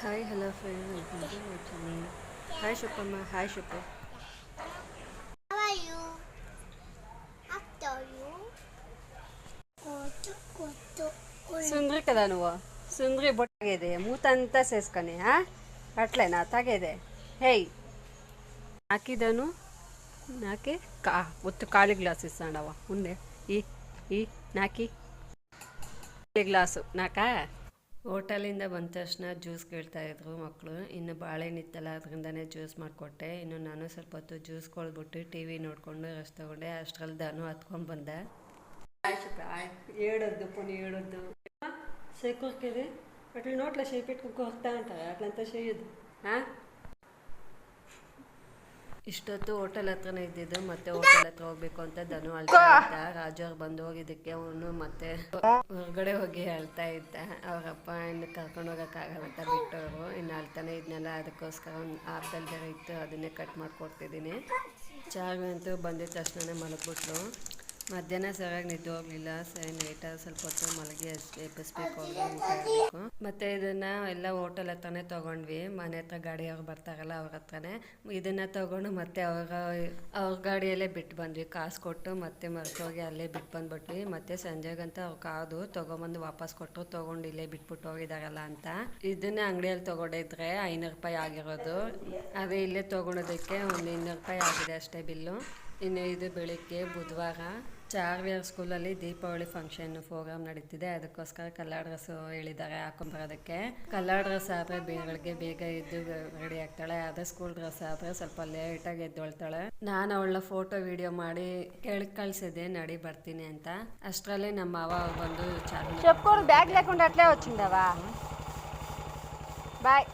Hi hello friend welcome to my channel hi ಶುಪಮ್ಮ hi ಶುಪ ಸುಂದ್ರಿ ಕದ ನೀವು ಸುಂದ್ರಿ ಬೊಟ್ಟಾಗಿದೆ ಮೂತಂತ ಸೇಸ್ಕಣೆ ಹಾ ಅಟ್ಲೆ ನಾ ತಾಗಿದೆ ಹೇಯ್ ಹಾಕಿದನು ನಾಕೆ ಕಾ ಒತ್ತು ಖಾಲಿ ಗ್ಲಾಸಸ್ ಇಸ್ಕೊಂಡವ ಮುಂದೆ ಈ ಈ ನಾಕಿ ಖಾಲಿ ಗ್ಲಾಸು ನಾಕಾ ಹೋಟೆಲಿಂದ ಬಂದ ತಕ್ಷಣ ಜ್ಯೂಸ್ ಕೇಳ್ತಾಯಿದ್ರು ಮಕ್ಕಳು ಇನ್ನು ಬಾಳೆಹಣ್ಣಿತ್ತಲ್ಲ ಅದರಿಂದನೇ ಜ್ಯೂಸ್ ಮಾಡಿಕೊಟ್ಟೆ. ಇನ್ನು ನಾನು ಸ್ವಲ್ಪ ಹೊತ್ತು ಜ್ಯೂಸ್ ಕೊಳ್ಬಿಟ್ಟು ಟಿ ವಿ ನೋಡಿಕೊಂಡು ರೆಸ್ಟ್ ತೊಗೊಂಡೆ. ಅಷ್ಟರಲ್ಲಿ ದಾನು ಹತ್ಕೊಂಡು ಬಂದೆ. ಹೇಳೋದು, ಪುನಃ ಹೇಳೋದು. ಸೇಕೂರ್ಕೇಳಿ ಅಟ್ಲ ನೋಟ್ಲ ಶೇಪಿಟ್ಕೊಂಡು ಹೋಗ್ತಾ ಅಂತಾರೆ ಅಟ್ಲಂತ ಶೇಯೋದು. ಹಾಂ? ಇಷ್ಟೊತ್ತು ಹೋಟೆಲ್ ಹತ್ರನೇ ಇದ್ದಿದ್ದು, ಮತ್ತೆ ಹೋಟೆಲ್ ಹತ್ರ ಹೋಗ್ಬೇಕು ಅಂತ ಧನು ಅಳ್ತಾ ಇದ್ದ. ರಾಜು ಅವ್ರು ಬಂದು ಹೋಗಿದ್ದಕ್ಕೆ ಅವನು ಮತ್ತೆ ಹೊರಗಡೆ ಹೋಗಿ ಅಳ್ತಾ ಇದ್ದ. ಅವರಪ್ಪ ಇನ್ನು ಕರ್ಕೊಂಡು ಹೋಗೋಕ್ಕಾಗಲ್ಲ ಅಂತ ಬಿಟ್ಟವರು. ಇನ್ನು ಅಳ್ತಾನೆ ಇದ್ನಲ್ಲ, ಅದಕ್ಕೋಸ್ಕರ ಒಂದು ಆಪದಲ್ಲಿ ಬೇರೆ ಇತ್ತು, ಅದನ್ನೇ ಕಟ್ ಮಾಡಿಕೊಡ್ತಿದ್ದೀನಿ. ಚಾವಿ ಅಂತೂ ಬಂದಿದ್ದ ತಕ್ಷಣನೇ ಮಲಗ್ಬಿಟ್ಲು. ಮಧ್ಯಾಹ್ನ ಸರಿಯಾಗಿ ನಿದ್ದೆ ಹೋಗ್ಲಿಲ್ಲ ಸರಿ ನೈಟ್ ಸ್ವಲ್ಪ ಹೊತ್ತು ಮಲಗಿ ಎಬ್ಬಿಸ್ಬೇಕು ಊಟ ಮತ್ತೆ ಇದನ್ನ ಎಲ್ಲ ಹೋಟೆಲ್ ಹತ್ರನೇ ತಗೊಂಡ್ವಿ. ಮನೆ ಹತ್ರ ಗಾಡಿಯವ್ರು ಬರ್ತಾರಲ್ಲ ಅವ್ರ ಹತ್ರನೇ. ಇದನ್ನ ತಗೊಂಡು ಮತ್ತೆ ಅವ್ರ ಅವ್ರ ಗಾಡಿಯಲ್ಲೇ ಬಿಟ್ಟು ಬಂದ್ವಿ. ಕಾಸು ಕೊಟ್ಟು ಮತ್ತೆ ಮರ್ತೋಗಿ ಅಲ್ಲೇ ಬಿಟ್ಟು ಬಂದ್ಬಿಟ್ವಿ. ಮತ್ತೆ ಸಂಜೆಗಂತ ಅವ್ರು ಕಾದು ತಗೊಂಬಂದು ವಾಪಸ್ ಕೊಟ್ಟರು ತಗೊಂಡು ಇಲ್ಲೇ ಬಿಟ್ಬಿಟ್ಟು ಹೋಗಿದಾರಲ್ಲ ಅಂತ. ಇದನ್ನ ಅಂಗಡಿಯಲ್ಲಿ ತಗೊಂಡಿದ್ರೆ ಐನೂರು ರೂಪಾಯಿ ಆಗಿರೋದು. ಅದೇ ಇಲ್ಲೇ ತಗೊಳೋದಕ್ಕೆ ಒಂದು ಇನ್ನೂರು ರೂಪಾಯಿ ಆಗಿದೆ ಅಷ್ಟೇ ಬಿಲ್ಲು. ಇನ್ನೈದು ಇದು ಬೆಳಿಗ್ಗೆ ಬುಧವಾರ ಚಾರ್ವಿಯರ್ ಸ್ಕೂಲಲ್ಲಿ ದೀಪಾವಳಿ ಫಂಕ್ಷನ್ ಪ್ರೋಗ್ರಾಮ್ ನಡೀತಿದೆ. ಅದಕ್ಕೋಸ್ಕರ ಕಲ್ಲರ್ ಡ್ರೆಸ್ ಹೇಳಿದ್ದಾರೆ ಹಾಕೊಂಬರೋದಕ್ಕೆ. ಕಲ್ಲರ್ ಡ್ರೆಸ್ ಆದರೆ ಬೆಳಗ್ಗೆ ಬೇಗ ಎದ್ದು ರೆಡಿ ಆಗ್ತಾಳೆ. ಅದೇ ಸ್ಕೂಲ್ ಡ್ರೆಸ್ ಆದರೆ ಸ್ವಲ್ಪ ಲೇಟಾಗಿ ಎದ್ದೊಳ್ತಾಳೆ. ನಾನು ಅವಳ ಫೋಟೋ ವಿಡಿಯೋ ಮಾಡಿ ಕೇಳಿ ಕಳ್ಸಿದೆ ನಡಿ ಬರ್ತೀನಿ ಅಂತ. ಅಷ್ಟರಲ್ಲಿ ನಮ್ಮ ಮಾವ ಬಂದು ಚಾರ್ಜ್ ಬ್ಯಾಗ್ ಲೇಕೊಂಡು ಅಟ್ಲೇ ಬಾಯ್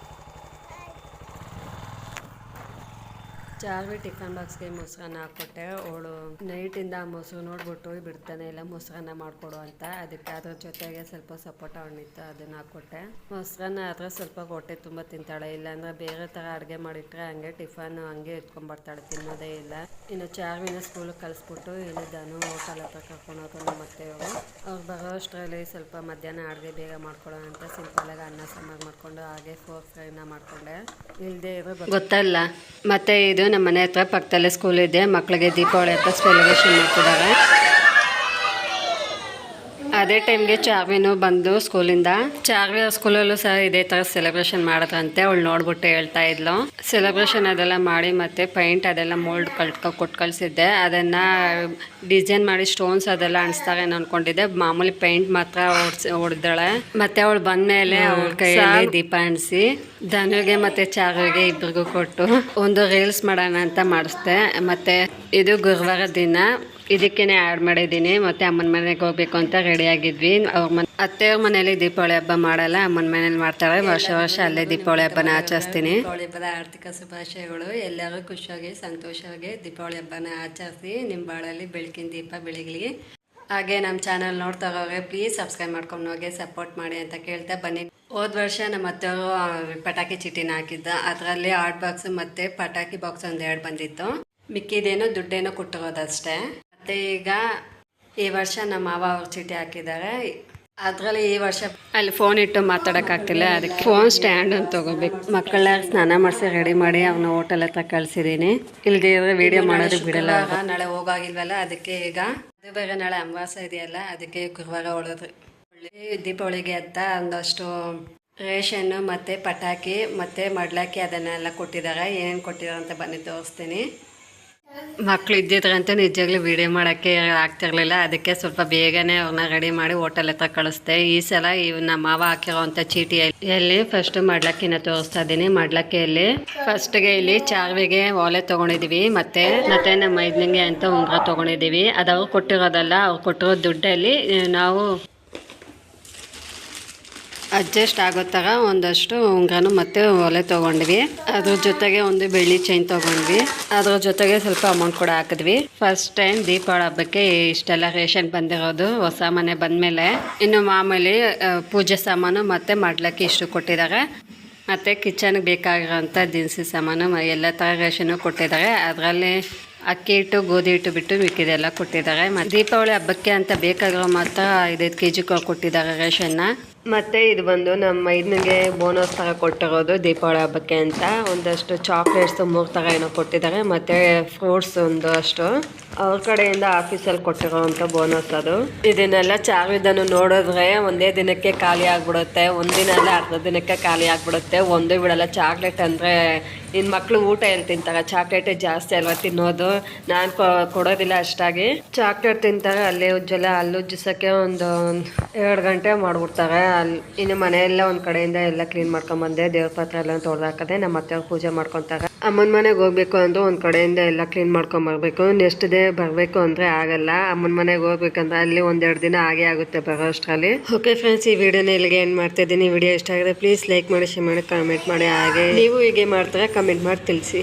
ಚಾರ್ಬಿಟ್ಟು ಟಿಫನ್ ಬಾಕ್ಸ್ಗೆ ಮೊಸರನ್ನ ಹಾಕ್ಕೊಟ್ಟೆ. ಅವಳು ನೈಟಿಂದ ಮೊಸರು ನೋಡ್ಬಿಟ್ಟು ಬಿಡ್ತಾನೆ, ಇಲ್ಲ ಮೊಸರನ್ನ ಮಾಡ್ಕೊಡು ಅಂತ. ಅದಕ್ಕೆ ಅದ್ರ ಜೊತೆಗೆ ಸ್ವಲ್ಪ ಸಪೋಟ ಹಣ್ಣಿತ್ತು, ಅದನ್ನ ಹಾಕ್ಕೊಟ್ಟೆ. ಮೊಸರನ್ನ ಆದರೆ ಸ್ವಲ್ಪ ಹೊಟ್ಟೆ ತುಂಬ ತಿಂತಾಳೆ. ಇಲ್ಲ ಅಂದ್ರೆ ಬೇರೆ ಥರ ಅಡುಗೆ ಮಾಡಿಟ್ರೆ ಹಂಗೆ ಟಿಫನ್ ಹಂಗೆ ಇಟ್ಕೊಂಡ್ಬರ್ತಾಳೆ ತಿನ್ನೋದೇ ಇಲ್ಲ. ಇನ್ನು ಚಾರ್ವಿನ ಸ್ಕೂಲಿಗೆ ಕಳಿಸ್ಬಿಟ್ಟು ಇಲ್ಲಿದ್ದಾನು ಹೋಟೆಲ್ ಹತ್ರ ಕರ್ಕೊಂಡು ನಮ್ಮ ಮತ್ತೆ ಅವರು ಅವ್ರು ಬರೋ ಅಷ್ಟರಲ್ಲಿ ಸ್ವಲ್ಪ ಮಧ್ಯಾಹ್ನ ಅಡುಗೆ ಬೇಗ ಮಾಡ್ಕೊಳ್ಳೋಣ ಅಂತ ಸಿಂಪಲಾಗಿ ಅನ್ನ ಸಾಂಬಾರು ಮಾಡಿಕೊಂಡು ಹಾಗೆ ಫೋರ್ ಫ್ರೈನ ಮಾಡಿಕೊಂಡೆ. ಇಲ್ಲದೆ ಇರೋ ಗೊತ್ತಲ್ಲ ಮತ್ತೆ ಇದು ನಮ್ಮ ಮನೆ ಹತ್ರ ಪಕ್ಕದಲ್ಲೇ ಸ್ಕೂಲ್ ಇದೆ. ಮಕ್ಕಳಿಗೆ ದೀಪಾವಳಿ ಹತ್ರ ಸೆಲೆಬ್ರೇಷನ್ ಮಾಡ್ತಿದ್ದಾರೆ. ಅದೇ ಟೈಮ್ಗೆ ಚಾರ್ವಿನು ಬಂದು ಸ್ಕೂಲಿಂದ ಚಾರ್ವಿ ಸ್ಕೂಲಲ್ಲೂ ಸಹ ಇದೇ ಥರ ಸೆಲೆಬ್ರೇಷನ್ ಮಾಡೋದಂತೆ ಅವಳು ನೋಡ್ಬಿಟ್ಟು ಹೇಳ್ತಾ ಇದ್ಲು. ಸೆಲೆಬ್ರೇಷನ್ ಅದೆಲ್ಲ ಮಾಡಿ ಮತ್ತೆ ಪೈಂಟ್ ಅದೆಲ್ಲ ಮೋಲ್ಡ್ ಕಳ್ಕೊ ಕೊಟ್ಟು ಕಳಿಸಿದ್ದೆ. ಅದನ್ನ ಡಿಸೈನ್ ಮಾಡಿ ಸ್ಟೋನ್ಸ್ ಅದೆಲ್ಲ ಅಣಿಸ್ತಾರೆ ಅನ್ಕೊಂಡಿದ್ದೆ. ಮಾಮೂಲಿ ಪೈಂಟ್ ಮಾತ್ರ ಹೊಡ್ಸಿ ಹೊಡೆದಾಳೆ. ಮತ್ತೆ ಅವಳು ಬಂದಮೇಲೆ ಅವಳ ಕೈಯಲ್ಲಿ ದೀಪ ಅಣಿಸಿ ಧನುಗೆ ಮತ್ತೆ ಚಾರ್ವಿಗೆ ಇಬ್ರಿಗೂ ಕೊಟ್ಟು ಒಂದು ರೀಲ್ಸ್ ಮಾಡೋಣ ಅಂತ ಮಾಡಿಸ್ದೆ. ಮತ್ತೆ ಇದು ಗುರುವಾರ ದಿನ. ಇದಕ್ಕೇನೆ ಆ್ಯಡ್ ಮಾಡಿದ್ದೀನಿ. ಮತ್ತು ಅಮ್ಮನ ಮನೆಗೆ ಹೋಗ್ಬೇಕು ಅಂತ ರೆಡಿಯಾಗಿದ್ವಿ ಅವ್ರ ಮನೆ ಅತ್ತೆಯವ್ರ ಮನೇಲಿ ದೀಪಾವಳಿ ಹಬ್ಬ ಮಾಡಲ್ಲ. ಅಮ್ಮನ ಮನೇಲಿ ಮಾಡ್ತಾಳೆ ವರ್ಷ ವರ್ಷ ಅಲ್ಲೇ ದೀಪಾವಳಿ ಹಬ್ಬನ ಆಚರಿಸ್ತೀನಿ. ದೀಪಾವಳಿ ಹಬ್ಬದ ಆರ್ಥಿಕ ಶುಭಾಶಯಗಳು. ಎಲ್ಲರೂ ಖುಷಿಯಾಗಿ, ಸಂತೋಷವಾಗಿ ದೀಪಾವಳಿ ಹಬ್ಬನ ಆಚರಿಸಿ ನಿಮ್ಮ ಬಾಳಲ್ಲಿ ಬೆಳಕಿನ ದೀಪ ಬೆಳಗಲಿ ಹಾಗೆ ನಮ್ಮ ಚಾನಲ್ ನೋಡ್ತಾ ಪ್ಲೀಸ್ ಸಬ್ಸ್ಕ್ರೈಬ್ ಮಾಡ್ಕೊಂಡು ಹೋಗಿ ಸಪೋರ್ಟ್ ಮಾಡಿ ಅಂತ ಕೇಳ್ತಾ ಬನ್ನಿ. ಹೋದ ವರ್ಷ ನಮ್ಮ ಅತ್ತೆಯವರು ಪಟಾಕಿ ಚೀಟಿನ ಹಾಕಿದ್ದ. ಅದರಲ್ಲಿ ಆರ್ಟ್ ಬಾಕ್ಸ್ ಮತ್ತು ಪಟಾಕಿ ಬಾಕ್ಸ್ ಒಂದೆರಡು ಬಂದಿತ್ತು. ಮಿಕ್ಕಿದೇನೋ, ದುಡ್ಡೇನೋ ಕೊಟ್ಟಿರೋದಷ್ಟೇ. ಮತ್ತೆ ಈಗ ಈ ವರ್ಷ ನಮ್ಮ ಮಾವ ಅವ್ರ ಚೀಟಿ ಹಾಕಿದ್ದಾರೆ. ಅದರಲ್ಲಿ ಈ ವರ್ಷ ಅಲ್ಲಿ ಫೋನ್ ಇಟ್ಟು ಮಾತಾಡೋಕ್ಕಾಗ್ತಿಲ್ಲ ಅದಕ್ಕೆ ಫೋನ್ ಸ್ಟ್ಯಾಂಡ್ ಅಂತ ತಗೋಬೇಕು. ಮಕ್ಕಳ ಸ್ನಾನ ಮಾಡಿಸಿ ರೆಡಿ ಮಾಡಿ ಅವನ ಹೋಟೆಲ್ ಹತ್ರ ಕಳ್ಸಿದ್ದೀನಿ ಇಲ್ಲಿಗೆ ವಿಡಿಯೋ ಮಾಡೋದಕ್ಕೆ ಬಿಡಲ್ಲ ನಾಳೆ ಹೋಗಾಗಿಲ್ವಲ್ಲ ಅದಕ್ಕೆ ಈಗ ಅದು ಬೇರೆ ನಾಳೆ ಅಮಾವಾಸ್ಯೆ ಇದೆಯಲ್ಲ ಅದಕ್ಕೆ ಗುರುವಾರ ಹೊಳೋದ್ರಿ. ದೀಪಾವಳಿಗೆ ಅಂತ ಒಂದಷ್ಟು ರೇಷನ್ನು ಮತ್ತು ಪಟಾಕಿ ಮತ್ತು ಮಡ್ಲಾಕಿ ಅದನ್ನೆಲ್ಲ ಕೊಟ್ಟಿದ್ದಾರೆ. ಏನೇನು ಕೊಟ್ಟಿದ್ದಾರೆ ಅಂತ ಬನ್ನಿ ತೋರಿಸ್ತೀನಿ. ಮಕ್ಳು ಇದ್ದಿದ್ರಂತೂ ನಿಜವಾಗ್ಲೂ ವಿಡಿಯೋ ಮಾಡೋಕ್ಕೆ ಆಗ್ತಿರ್ಲಿಲ್ಲ. ಅದಕ್ಕೆ ಸ್ವಲ್ಪ ಬೇಗನೆ ಅವ್ರನ್ನ ರೆಡಿ ಮಾಡಿ ಹೋಟೆಲ್ ಹತ್ರ ಕಳಿಸ್ದೆ. ಈ ಸಲ ಇವ್ ನಮ್ಮ ಮಾವ ಹಾಕಿರೋವಂಥ ಚೀಟಿಯಲ್ಲಿ ಫಸ್ಟ್ ಮಡ್ಲಕ್ಕಿನ ತೋರಿಸ್ತಾ ಇದ್ದೀನಿ. ಮಡ್ಲಕ್ಕಿಯಲ್ಲಿ ಫಸ್ಟ್ಗೆ ಇಲ್ಲಿ ಚಾರ್ವಿಗೆ ಓಲೆ ತೊಗೊಂಡಿದ್ದೀವಿ ಮತ್ತೆ ಮತ್ತೆ ನಮ್ಮ ಮೈದ್ನಿಗೆ ಅಂತ ಉಂಗ್ರ ತೊಗೊಂಡಿದ್ದೀವಿ ಅದು ಅವ್ರು ಕೊಟ್ಟಿರೋದಲ್ಲ, ಅವ್ರು ಕೊಟ್ಟಿರೋ ದುಡ್ಡಲ್ಲಿ, ನಾವು ಅಡ್ಜಸ್ಟ್ ಆಗೋ ಥರ ಒಂದಷ್ಟು ಉಂಗ್ರನು ಮತ್ತೆ ಒಲೆ ತೊಗೊಂಡ್ವಿ. ಅದ್ರ ಜೊತೆಗೆ ಒಂದು ಬೆಳ್ಳಿ ಚೈನ್ ತೊಗೊಂಡ್ವಿ. ಅದ್ರ ಜೊತೆಗೆ ಸ್ವಲ್ಪ ಅಮೌಂಟ್ ಕೂಡ ಹಾಕಿದ್ವಿ. ಫಸ್ಟ್ ಟೈಮ್ ದೀಪಾವಳಿ ಹಬ್ಬಕ್ಕೆ ಇಷ್ಟೆಲ್ಲ ರೇಷನ್ ಬಂದಿರೋದು ಹೊಸ ಮನೆ ಬಂದಮೇಲೆ. ಇನ್ನು ಮಾಮೂಲಿ ಪೂಜೆ ಸಾಮಾನು ಮತ್ತೆ ಮಾಡ್ಲಿಕ್ಕೆ ಇಷ್ಟು ಕೊಟ್ಟಿದ್ದಾರೆ. ಮತ್ತು ಕಿಚನ್ಗೆ ಬೇಕಾಗಿರೋಂಥ ದಿನಸಿ ಸಾಮಾನು ಎಲ್ಲ ಥರ ರೇಷನ್ನು ಕೊಟ್ಟಿದ್ದಾರೆ. ಅದರಲ್ಲಿ ಅಕ್ಕಿ ಹಿಟ್ಟು, ಗೋಧಿ ಹಿಟ್ಟು ಬಿಟ್ಟು ಮಿಕ್ಕಿದೆಲ್ಲ ಕೊಟ್ಟಿದ್ದಾರೆ. ಮತ್ತು ದೀಪಾವಳಿ ಹಬ್ಬಕ್ಕೆ ಅಂತ ಬೇಕಾಗಿರೋ ಮಾತ್ರ ಐದೈದು ಕೆ ಜಿ ಕೊಟ್ಟಿದ್ದಾರೆ ರೇಷನ್ನ. ಮತ್ತೆ ಇದು ಬಂದು ನಮ್ಮ ಮೈದನಿಗೆ ಬೋನಸ್ ಥರ ಕೊಟ್ಟಿರೋದು ದೀಪಾವಳಿ ಹಬ್ಬಕ್ಕೆ ಅಂತ. ಒಂದಷ್ಟು ಚಾಕ್ಲೇಟ್ಸ್ ಮೂರು ಥರ ಏನೋ ಕೊಟ್ಟಿದ್ದಾರೆ, ಮತ್ತೆ ಫ್ರೂಟ್ಸ್ ಒಂದು ಅಷ್ಟು. ಅವ್ರ ಕಡೆಯಿಂದ ಆಫೀಸಲ್ಲಿ ಕೊಟ್ಟಿರೋವಂಥ ಬೋನಸ್ ಅದು. ಇದನ್ನೆಲ್ಲ ಚಾರ್ವಿದನ್ನು ನೋಡಿದ್ರೆ ಒಂದೇ ದಿನಕ್ಕೆ ಖಾಲಿ ಆಗಿಬಿಡುತ್ತೆ ಒಂದಿನ ಅಲ್ಲ ಅರ್ಧ ದಿನಕ್ಕೆ ಖಾಲಿ ಆಗಿಬಿಡುತ್ತೆ. ಒಂದು ಬಿಡಲ್ಲ, ಚಾಕ್ಲೇಟ್ ಅಂದರೆ ಇನ್ನು ಮಕ್ಕಳು ಊಟ ಎಲ್ಲಿ ತಿಂತಾರೆ? ಚಾಕ್ಲೇಟೇ ಜಾಸ್ತಿ ಅಲ್ವಾ ತಿನ್ನೋದು? ನಾನು ಕೊಡೋದಿಲ್ಲ ಅಷ್ಟಾಗಿ. ಚಾಕ್ಲೇಟ್ ತಿಂತಾರೆ, ಅಲ್ಲೇ ಉಜ್ಜಲ ಅಲ್ಲಿ ಉಜ್ಜಿಸೋಕ್ಕೆ ಒಂದು ಎರಡು ಗಂಟೆ ಮಾಡ್ಬಿಡ್ತಾರೆ. ಅಲ್ಲಿ ಇನ್ನು ಮನೆಯೆಲ್ಲ ಒಂದು ಕಡೆಯಿಂದ ಎಲ್ಲ ಕ್ಲೀನ್ ಮಾಡ್ಕೊಂಬಂದೆ ದೇವ್ರ ಪಾತ್ರ ಎಲ್ಲ ತೊಳೆದಾಕದೆ ನಮ್ಮ ಅತ್ತೆ ಪೂಜೆ ಮಾಡ್ಕೊತಾರೆ ಅಮ್ಮನ ಮನೆಗೆ ಹೋಗ್ಬೇಕು ಅಂದ್ರೆ ಒಂದು ಕಡೆಯಿಂದ ಎಲ್ಲ ಕ್ಲೀನ್ ಮಾಡ್ಕೊಂಬರ್ಬೇಕು ನೆಕ್ಸ್ಟ್ ಡೇ ಬರಬೇಕು ಅಂದರೆ ಆಗಲ್ಲ. ಅಮ್ಮನ ಮನೆಗೆ ಹೋಗ್ಬೇಕಂದ್ರೆ ಅಲ್ಲಿ ಒಂದೆರಡು ದಿನ ಆಗೇ ಆಗುತ್ತೆ ಬರೋ ಅಷ್ಟರಲ್ಲಿ. ಓಕೆ ಫ್ರೆಂಡ್ಸ್ ಈ ವಿಡಿಯೋನ ಇಲ್ಲಿಗೆ ಏನು ಮಾಡ್ತಾ ಇದ್ದೀನಿ. ವಿಡಿಯೋ ಇಷ್ಟ ಆಗಿದೆ ಪ್ಲೀಸ್ ಲೈಕ್ ಮಾಡಿ ಶೇರ್ ಮಾಡಿ ಕಾಮೆಂಟ್ ಮಾಡಿ. ಹಾಗೆ ನೀವು ಹೀಗೆ ಮಾಡ್ತಾರೆ ಕಮೆಂಟ್ ಮಾಡಿ ತಿಳಿಸಿ.